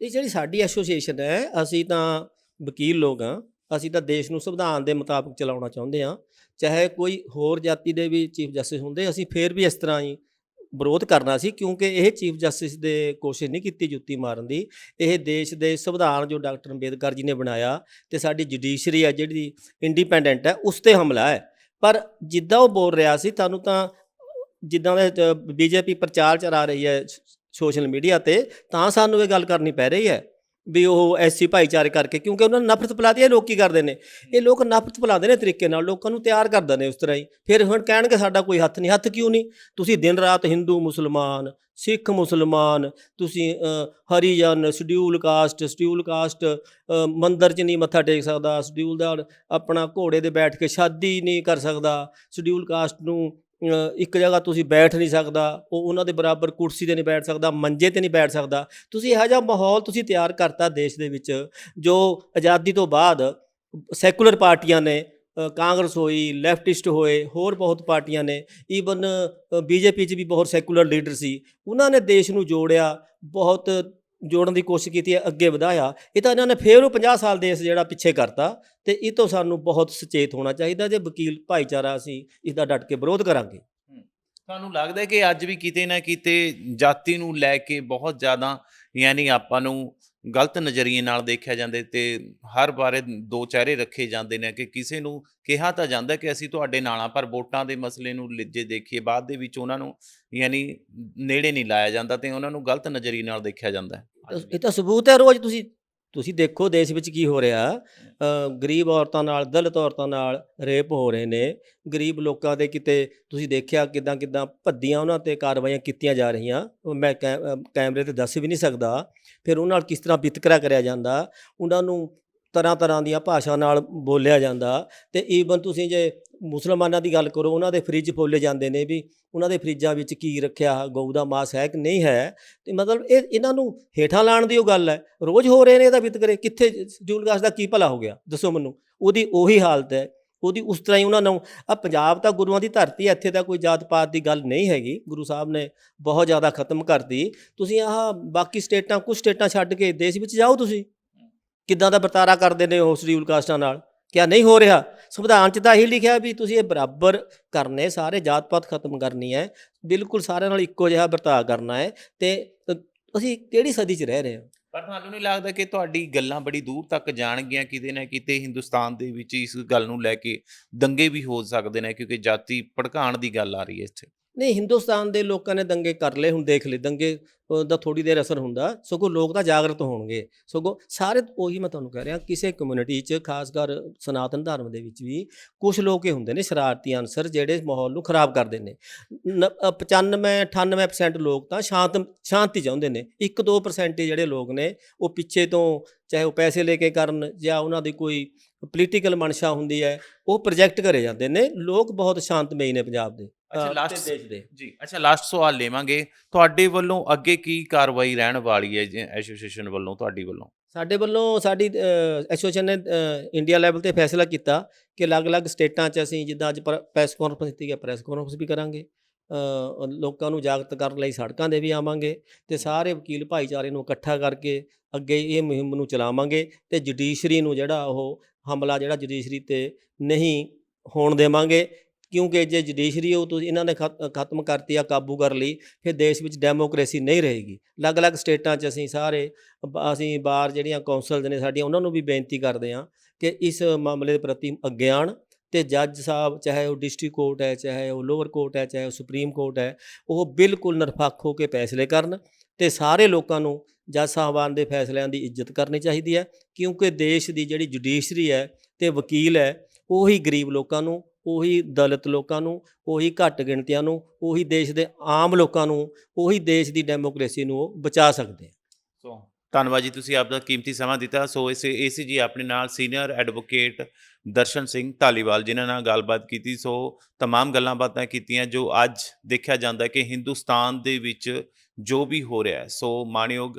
ਇਹ ਜਿਹੜੀ ਸਾਡੀ ਐਸੋਸੀਏਸ਼ਨ ਹੈ ਅਸੀਂ ਤਾਂ ਵਕੀਲ ਲੋਕ ਹਾਂ ਅਸੀਂ ਤਾਂ ਦੇਸ਼ ਨੂੰ ਸੰਵਿਧਾਨ ਦੇ ਮੁਤਾਬਕ ਚਲਾਉਣਾ ਚਾਹੁੰਦੇ ਹਾਂ। ਚਾਹੇ ਕੋਈ ਹੋਰ ਜਾਤੀ ਦੇ ਵੀ ਚੀਫ ਜਸਟਿਸ ਹੁੰਦੇ ਅਸੀਂ ਫੇਰ ਵੀ ਇਸ ਤਰ੍ਹਾਂ ਹੀ ਵਿਰੋਧ ਕਰਨਾ ਸੀ, ਕਿਉਂਕਿ ਇਹ ਚੀਫ ਜਸਟਿਸ ਦੇ ਕੋਸ਼ਿਸ਼ ਨਹੀਂ ਕੀਤੀ ਜੁੱਤੀ ਮਾਰਨ ਦੀ। ਇਹ ਦੇਸ਼ ਦੇ ਸੰਵਿਧਾਨ ਜੋ ਡਾਕਟਰ ਅੰਬੇਦਕਰ ਜੀ ਨੇ ਬਣਾਇਆ ਤੇ ਸਾਡੀ ਜੁਡੀਸ਼ਰੀ ਹੈ ਜਿਹੜੀ ਇੰਡੀਪੈਂਡੈਂਟ ਹੈ, ਉਸ ਤੇ ਹਮਲਾ ਹੈ। ਪਰ ਜਿੱਦਾਂ ਉਹ ਬੋਲ ਰਿਹਾ ਸੀ, ਤੁਹਾਨੂੰ ਤਾਂ ਜਿੱਦਾਂ ਦਾ ਬੀਜੇਪੀ ਪ੍ਰਚਾਰ ਚਲਾ ਰਹੀ ਹੈ ਸੋਸ਼ਲ ਮੀਡੀਆ ਤੇ, ਤਾਂ ਸਾਨੂੰ ਇਹ ਗੱਲ ਕਰਨੀ ਪੈ ਰਹੀ ਹੈ। ਵੀ ਉਹ ਐਸੀ ਭਾਈਚਾਰੇ ਕਰਕੇ, ਕਿਉਂਕਿ ਉਹਨਾਂ ਨੂੰ ਨਫ਼ਰਤ ਫੈਲਾਦੀ ਇਹ ਲੋਕ ਕੀ ਕਰਦੇ ਨੇ? ਇਹ ਲੋਕ ਨਫ਼ਰਤ ਫੈਲਾਉਂਦੇ ਨੇ ਤਰੀਕੇ ਨਾਲ, ਲੋਕਾਂ ਨੂੰ ਤਿਆਰ ਕਰਦੇ ਨੇ ਉਸ ਤਰ੍ਹਾਂ ਹੀ। ਫਿਰ ਹੁਣ ਕਹਿਣਗੇ ਸਾਡਾ ਕੋਈ ਹੱਥ ਨਹੀਂ, ਹੱਥ ਕਿਉਂ ਨਹੀਂ? ਤੁਸੀਂ ਦਿਨ ਰਾਤ ਹਿੰਦੂ, ਮੁਸਲਮਾਨ, ਸਿੱਖ, ਮੁਸਲਮਾਨ, ਤੁਸੀਂ ਹਰੀਜਨ, ਸ਼ਡਿਊਲ ਕਾਸਟ ਸ਼ਡਿਊਲ ਕਾਸਟ ਮੰਦਰ 'ਚ ਨਹੀਂ ਮੱਥਾ ਟੇਕ ਸਕਦਾ, ਸ਼ਡਿਊਲ ਦਾ ਆਪਣਾ ਘੋੜੇ ਤੇ ਬੈਠ ਕੇ ਸ਼ਾਦੀ ਨਹੀਂ ਕਰ ਸਕਦਾ, ਸ਼ਡਿਊਲ ਕਾਸਟ ਨੂੰ ਇੱਕ ਜਗ੍ਹਾ ਤੁਸੀਂ ਬੈਠ ਨਹੀਂ ਸਕਦਾ, ਉਹ ਉਹਨਾਂ ਦੇ ਬਰਾਬਰ ਕੁਰਸੀ ਤੇ ਨਹੀਂ ਬੈਠ ਸਕਦਾ, ਮੰਜੇ ਤੇ ਨਹੀਂ ਬੈਠ ਸਕਦਾ। ਤੁਸੀਂ ਇਹੋ ਜਿਹਾ ਮਾਹੌਲ ਤੁਸੀਂ ਤਿਆਰ ਕਰਤਾ ਦੇਸ਼ ਦੇ ਵਿੱਚ, ਜੋ ਆਜ਼ਾਦੀ ਤੋਂ ਬਾਅਦ ਸੈਕੂਲਰ ਪਾਰਟੀਆਂ ਨੇ ਕਾਂਗਰਸ ਹੋਈ, ਲੈਫਟਿਸਟ ਹੋਏ, ਹੋਰ ਬਹੁਤ ਪਾਰਟੀਆਂ ਨੇ, ਈਵਨ ਬੀਜੇਪੀ 'ਚ ਵੀ ਬਹੁਤ ਸੈਕੂਲਰ ਲੀਡਰ ਸੀ। ਉਹਨਾਂ ਨੇ ਦੇਸ਼ ਨੂੰ ਜੋੜਿਆ, ਬਹੁਤ ਜੋੜਨ ਦੀ ਕੋਸ਼ਿਸ਼ ਕੀਤੀ ਹੈ, ਅੱਗੇ ਵਧਾਇਆ। ਇਹ ਤਾਂ ਇਹਨਾਂ ਨੇ ਫੇਰ ਉਹ 50 ਸਾਲ ਦੇਸ਼ ਜਿਹੜਾ ਪਿੱਛੇ ਕਰਤਾ ਤੇ ਇਹ ਤੋਂ ਸਾਨੂੰ ਬਹੁਤ ਸੁਚੇਤ ਹੋਣਾ ਚਾਹੀਦਾ ਜੇ ਵਕੀਲ ਭਾਈਚਾਰਾ ਅਸੀਂ ਇਸ ਦਾ ਡਟ ਕੇ ਵਿਰੋਧ ਕਰਾਂਗੇ। ਤੁਹਾਨੂੰ ਲੱਗਦਾ ਕਿ ਅੱਜ ਵੀ ਕਿਤੇ ਨਾ ਕਿਤੇ ਜਾਤੀ ਨੂੰ ਲੈ ਕੇ ਬਹੁਤ ਜ਼ਿਆਦਾ ਯਾਨੀ ਆਪਾਂ ਨੂੰ ਗਲਤ ਨਜ਼ਰੀਏ ਨਾਲ ਦੇਖਿਆ ਜਾਂਦਾ ਤੇ ਹਰ ਬਾਰੇ ਦੋ ਚਿਹਰੇ ਰੱਖੇ ਜਾਂਦੇ ਨੇ ਕਿ ਕਿਸੇ ਨੂੰ ਕਿਹਾ ਤਾਂ ਜਾਂਦਾ ਕਿ ਅਸੀਂ ਤੁਹਾਡੇ ਨਾਲ ਆ ਪਰ ਵੋਟਾਂ ਦੇ ਮਸਲੇ ਨੂੰ ਲ- ਦੇਖੀਏ, ਬਾਅਦ ਦੇ ਵਿੱਚ ਉਹਨਾਂ ਨੂੰ ਯਾਨੀ ਨੇੜੇ ਨਹੀਂ ਲਾਇਆ ਜਾਂਦਾ ਤੇ ਉਹਨਾਂ ਨੂੰ ਗਲਤ ਨਜ਼ਰੀਏ ਨਾਲ ਦੇਖਿਆ ਜਾਂਦਾ ਹੈ। ਇਹ ਤਾਂ ਸਬੂਤ ਹੈ ਰੋਜ਼ ਤੁਸੀਂ ਤੁਸੀਂ ਦੇਖੋ ਦੇਸ਼ ਵਿੱਚ ਕੀ ਹੋ ਰਿਹਾ। ਗਰੀਬ ਔਰਤਾਂ ਨਾਲ, ਦਲਿਤ ਔਰਤਾਂ ਨਾਲ ਰੇਪ ਹੋ ਰਹੇ ਨੇ। ਗਰੀਬ ਲੋਕਾਂ ਦੇ ਕਿਤੇ ਤੁਸੀਂ ਦੇਖਿਆ ਕਿਦਾਂ ਕਿਦਾਂ ਭੱਦੀਆਂ ਉਹਨਾਂ ਤੇ ਕਾਰਵਾਈਆਂ ਕੀਤੀਆਂ ਜਾ ਰਹੀਆਂ। ਮੈਂ ਕੈ- ਕੈਮਰੇ ਤੇ ਦੱਸ ਵੀ ਨਹੀਂ ਸਕਦਾ। ਫਿਰ ਉਹਨਾਂ ਨਾਲ ਕਿਸ ਤਰ੍ਹਾਂ ਵਿਤਕਰਾ ਕਰਿਆ ਜਾਂਦਾ। ਉਹਨਾਂ ਨੂੰ ਤਰ੍ਹਾਂ ਤਰ੍ਹਾਂ ਦੀਆਂ ਭਾਸ਼ਾ ਨਾਲ ਬੋਲਿਆ ਜਾਂਦਾ। ਤੇ ਈਵਨ ਤੁਸੀਂ ਜੇ ਮੁਸਲਮਾਨਾਂ ਦੀ ਗੱਲ ਕਰੋ, ਉਹਨਾਂ ਦੇ ਫ੍ਰਿਜ ਫੋਲੇ ਜਾਂਦੇ ਨੇ ਵੀ, ਉਹਨਾਂ ਦੇ ਫ੍ਰਿਜਾਂ ਵਿੱਚ ਕੀ ਰੱਖਿਆ, ਗਊ ਦਾ ਮਾਸ ਹੈ ਕਿ ਨਹੀਂ ਹੈ, ਤੇ ਮਤਲਬ ਇਹ ਇਹਨਾਂ ਨੂੰ ਹੇਠਾਂ ਲਾਣ ਦੀ ਉਹ ਗੱਲ ਹੈ। ਰੋਜ਼ ਹੋ ਰਹੇ ਨੇ ਇਹਦਾ ਵਿਤਕਰੇ ਕਿੱਥੇ ਜੂਲਗਾਸ ਦਾ ਕੀ ਭਲਾ ਹੋ ਗਿਆ? ਦੱਸੋ ਮੈਨੂੰ। ਉਹਦੀ ਉਹੀ ਹਾਲਤ ਹੈ, ਉਹਦੀ ਉਸ ਤਰ੍ਹਾਂ ਹੀ ਉਹਨਾਂ ਨੂੰ ਆ ਪੰਜਾਬ ਤਾਂ ਗੁਰੂਆਂ ਦੀ ਧਰਤੀ ਹੈ, ਇੱਥੇ ਤਾਂ ਕੋਈ ਜਾਤ ਪਾਤ ਦੀ ਗੱਲ ਨਹੀਂ ਹੈਗੀ, ਗੁਰੂ ਸਾਹਿਬ ਨੇ ਬਹੁਤ ਜ਼ਿਆਦਾ ਖਤਮ ਕਰਤੀ। ਤੁਸੀਂ ਆਹ ਬਾਕੀ ਸਟੇਟਾਂ ਕੁਝ ਸਟੇਟਾਂ ਛੱਡ ਕੇ ਦੇਸ਼ ਵਿੱਚ ਜਾਓ ਤੁਸੀਂ। ਕਿੱਦਾਂ ਦਾ ਵਰਤਾਰਾ ਕਰਦੇ ਨੇ ਉਹ ਸ਼ਡਿਊਲ ਕਾਸਟਾਂ ਨਾਲ? ਕਿਆ ਨਹੀਂ ਹੋ ਰਿਹਾ? ਸੰਵਿਧਾਨ 'ਚ ਤਾਂ ਇਹੀ ਲਿਖਿਆ ਵੀ ਤੁਸੀਂ ਇਹ ਬਰਾਬਰ ਕਰਨੇ, ਸਾਰੇ ਜਾਤ ਪਾਤ ਖਤਮ ਕਰਨੀ ਹੈ। ਬਿਲਕੁਲ ਸਾਰਿਆਂ ਨਾਲ ਇੱਕੋ ਜਿਹਾ ਵਰਤਾਅ ਕਰਨਾ ਹੈ ਤੇ ਅਸੀਂ ਕਿਹੜੀ ਸਦੀ 'ਚ ਰਹਿ ਰਹੇ ਹਾਂ? ਪਰ ਤੁਹਾਨੂੰ ਨਹੀਂ ਲੱਗਦਾ ਕਿ ਤੁਹਾਡੀ ਗੱਲਾਂ ਬੜੀ ਦੂਰ ਤੱਕ ਜਾਣਗੀਆਂ ਕਿਤੇ ਨਾ ਕਿਤੇ ਹਿੰਦੁਸਤਾਨ ਦੇ ਵਿੱਚ ਇਸ ਗੱਲ ਨੂੰ ਲੈ ਕੇ ਦੰਗੇ ਵੀ ਹੋ ਸਕਦੇ ਨੇ ਕਿਉਂਕਿ ਜਾਤੀ ਭੜਕਾਉਣ ਦੀ ਗੱਲ ਆ ਰਹੀ ਹੈ ਇੱਥੇ? ਨਹੀਂ ਹਿੰਦੁਸਤਾਨ ਦੇ ਲੋਕਾਂ ਨੇ ਦੰਗੇ ਕਰ ਲਏ ਹੁਣ ਦੇਖ ਲਏ ਦੰਗੇ ਦਾ ਥੋੜੀ ਦੇਰ ਅਸਰ ਹੁੰਦਾ ਸਗੋਂ ਲੋਕ ਤਾਂ ਜਾਗਰਤ ਹੋਣਗੇ ਸਗੋਂ ਸਾਰੇ ਉਹੀ ਮੈਂ ਤੁਹਾਨੂੰ ਕਹਿ ਰਿਹਾ ਕਿਸੇ ਕਮਿਊਨਿਟੀ 'ਚ ਖਾਸ ਕਰ ਸਨਾਤਨ ਧਰਮ ਦੇ ਵਿੱਚ ਵੀ ਕੁਝ ਲੋਕ ਇਹ ਹੁੰਦੇ ਨੇ ਸ਼ਰਾਰਤੀ ਅਨਸਰ ਜਿਹੜੇ ਮਾਹੌਲ ਨੂੰ ਖਰਾਬ ਕਰਦੇ ਨੇ। ਨ- ਅ, 95 98% ਲੋਕ ਤਾਂ ਸ਼ਾਂਤ ਸ਼ਾਂਤੀ ਚਾਹੁੰਦੇ ਨੇ 1-2% ਜਿਹੜੇ ਲੋਕ ਨੇ ਉਹ ਪਿੱਛੇ ਤੋਂ ਚਾਹੇ ਉਹ ਪੈਸੇ ਲੈ ਕੇ ਕਰਨ ਜਾਂ ਉਹਨਾਂ ਦੀ ਕੋਈ ਪੋਲੀਟੀਕਲ ਮਨਸ਼ਾ ਹੁੰਦੀ ਹੈ ਉਹ ਪ੍ਰੋਜੈਕਟ ਕਰੇ ਜਾਂਦੇ ਨੇ ਲੋਕ ਬਹੁਤ ਸ਼ਾਂਤਮਈ ਨੇ ਪੰਜਾਬ ਦੇ। ਅੱਛਾ, last- ਦੇਸ਼ ਦੇ। ਜੀ ਅੱਛਾ ਲਾਸਟ ਸਵਾਲ ਲੇਵਾਂਗੇ। ਤੁਹਾਡੇ ਵੱਲੋਂ ਅੱਗੇ ਕੀ ਕਾਰਵਾਈ ਰਹਿਣ ਵਾਲੀ ਹੈ ਐਸੋਸੀਏਸ਼ਨ ਵੱਲੋਂ ਤੁਹਾਡੀ ਵੱਲੋਂ? ਸਾਡੇ ਵੱਲੋਂ ਸਾਡੀ ਐਸੋਸੀਏਸ਼ਨ ਨੇ ਇੰਡੀਆ ਲੈਵਲ ਤੇ ਫੈਸਲਾ ਕੀਤਾ ਕਿ ਅਲੱਗ-ਅਲੱਗ ਸਟੇਟਾਂ 'ਚ ਅਸੀਂ ਜਿੱਦਾਂ ਅੱਜ ਪ੍ਰੈਸ ਕਾਨਫਰੰਸ ਦਿੱਤੀ ਹੈ ਪ੍ਰੈਸ ਕਾਨਫਰੰਸ ਵੀ ਕਰਾਂਗੇ। ਲੋਕਾਂ ਨੂੰ ਜਾਗਰਤ ਕਰਨ ਲਈ ਸੜਕਾਂ ਦੇ ਵੀ ਆਵਾਂਗੇ ਤੇ ਸਾਰੇ ਵਕੀਲ ਭਾਈਚਾਰੇ ਨੂੰ ਇਕੱਠਾ ਕਰਕੇ ਅੱਗੇ ਇਹ ਮੁਹਿੰਮ ਨੂੰ ਚਲਾਵਾਂਗੇ ਤੇ ਜੁਡੀਸ਼ਰੀ ਨੂੰ ਜਿਹੜਾ ਉਹ ਹਮਲਾ ਜਿਹੜਾ ਜੁਡੀਸ਼ਰੀ ਤੇ ਨਹੀਂ ਹੋਣ ਦੇਵਾਂਗੇ। ਕਿਉਂਕਿ ਜੇ ਜੁਡੀਸ਼ਰੀ ਉਹ ਤੁਸੀਂ ਇਹਨਾਂ ਨੇ ਖਤ- ਖਤਮ ਕਰਤੀ ਆ, ਕਾਬੂ ਕਰ ਲਈ, ਫਿਰ ਦੇਸ਼ ਵਿੱਚ ਡੈਮੋਕ੍ਰੇਸੀ ਨਹੀਂ ਰਹੇਗੀ। ਅਲੱਗ-ਅਲੱਗ ਸਟੇਟਾਂ 'ਚ ਅਸੀਂ ਸਾਰੇ ਅਸੀਂ ਬਾਹਰ ਜਿਹੜੀਆਂ ਕੌਂਸਲਸ ਨੇ ਸਾਡੀਆਂ, ਉਹਨਾਂ ਨੂੰ ਵੀ ਬੇਨਤੀ ਕਰਦੇ ਹਾਂ ਕਿ ਇਸ ਮਾਮਲੇ ਦੇ ਪ੍ਰਤੀ ਅੱਗੇ ਆਉਣ ਤੇ ਜੱਜ ਸਾਹਿਬ, ਚਾਹੇ ਉਹ ਡਿਸਟ੍ਰਿਕਟ ਕੋਰਟ ਹੈ, ਚਾਹੇ ਉਹ ਲੋਅਰ ਕੋਰਟ ਹੈ, ਚਾਹੇ ਉਹ ਸੁਪਰੀਮ ਕੋਰਟ ਹੈ, ਉਹ ਬਿਲਕੁਲ ਨਿਰਪੱਖ ਹੋ ਕੇ ਫੈਸਲੇ ਕਰਨ। ਤੇ ਸਾਰੇ ਲੋਕਾਂ ਨੂੰ ਜੱਜ ਸਾਹਿਬਾਨ ਦੇ ਫੈਸਲਿਆਂ ਦੀ ਇੱਜ਼ਤ ਕਰਨੀ ਚਾਹੀਦੀ ਹੈ, ਕਿਉਂਕਿ ਦੇਸ਼ ਦੀ ਜਿਹੜੀ ਜੁਡੀਸ਼ਰੀ ਹੈ ਤੇ ਵਕੀਲ ਹੈ, ਉਹੀ ਗਰੀਬ ਲੋਕਾਂ ਨੂੰ, ਉਹੀ ਦਲਿਤ ਲੋਕਾਂ ਨੂੰ, ਉਹੀ ਘੱਟ ਗਿਣਤੀਆਂ ਨੂੰ, ਉਹੀ ਦੇਸ਼ ਦੇ ਆਮ ਲੋਕਾਂ ਨੂੰ, ਉਹੀ ਦੇਸ਼ ਦੀ ਡੈਮੋਕ੍ਰੇਸੀ ਨੂੰ ਉਹ ਬਚਾ ਸਕਦੇ ਆ। ਸੋ ਧੰਨਵਾਦ ਜੀ ਤੁਸੀਂ ਆਪ ਦਾ ਕੀਮਤੀ ਸਮਾਂ ਦਿੱਤਾ। ਸੋ ਇਸ ਇਸ ਜੀ ਆਪਣੇ ਨਾਲ ਸੀਨੀਅਰ ਐਡਵੋਕੇਟ ਦਰਸ਼ਨ ਸਿੰਘ ਧਾਲੀਵਾਲ ਜਿਨ੍ਹਾਂ ਨਾਲ ਗੱਲਬਾਤ ਕੀਤੀ। ਸੋ तमाम ਗੱਲਾਂ ਬਾਤਾਂ ਕੀਤੀਆਂ ਜੋ ਅੱਜ ਦੇਖਿਆ ਜਾਂਦਾ ਕਿ ਹਿੰਦੁਸਤਾਨ ਦੇ ਵਿੱਚ ਜੋ ਵੀ ਹੋ ਰਿਹਾ ਸੋ ਮਾਨਯੋਗ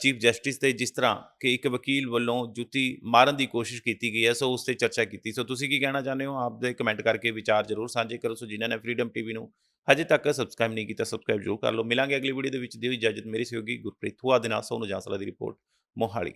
ਚੀਫ ਜਸਟਿਸ ਤੇ ਜਿਸ ਤਰ੍ਹਾਂ ਕਿ ਇੱਕ ਵਕੀਲ ਵੱਲੋਂ ਜੁੱਤੀ ਮਾਰਨ ਦੀ ਕੋਸ਼ਿਸ਼ ਕੀਤੀ ਗਈ ਹੈ, ਸੋ ਉਸ ਤੇ ਚਰਚਾ ਕੀਤੀ। ਸੋ ਤੁਸੀਂ ਕੀ ਕਹਿਣਾ ਚਾਹੁੰਦੇ ਹੋ? ਆਪ ਦੇ ਕਮੈਂਟ ਕਰਕੇ ਵਿਚਾਰ ਜ਼ਰੂਰ ਸਾਂਝੇ ਕਰੋ। ਸੋ ਜਿਨ੍ਹਾਂ ਨੇ ਫ੍ਰੀडम ਟੀਵੀ ਨੂੰ ਹਜੇ ਤੱਕ ਸਬਸਕ੍ਰਾਈਬ ਨਹੀਂ ਕੀਤਾ ਸਬਸਕ੍ਰਾਈਬ ਜ਼ਰੂਰ ਕਰ ਲਓ। ਮਿਲਾਂਗੇ ਅਗਲੀ ਵੀਡੀਓ ਦੇ ਵਿੱਚ। ਦਿਓ ਇਜਾਜ਼ਤ। ਮੇਰੀ ਸਹਿਯੋਗੀ ਗੁਰਪ੍ਰੀਤ ਹੁਆ ਦੇ ਨਾਲ ਸੋਨੂੰ ਜਾਂਸਲਾ ਦੀ ਰਿਪੋਰਟ ਮੋਹਾਲੀ।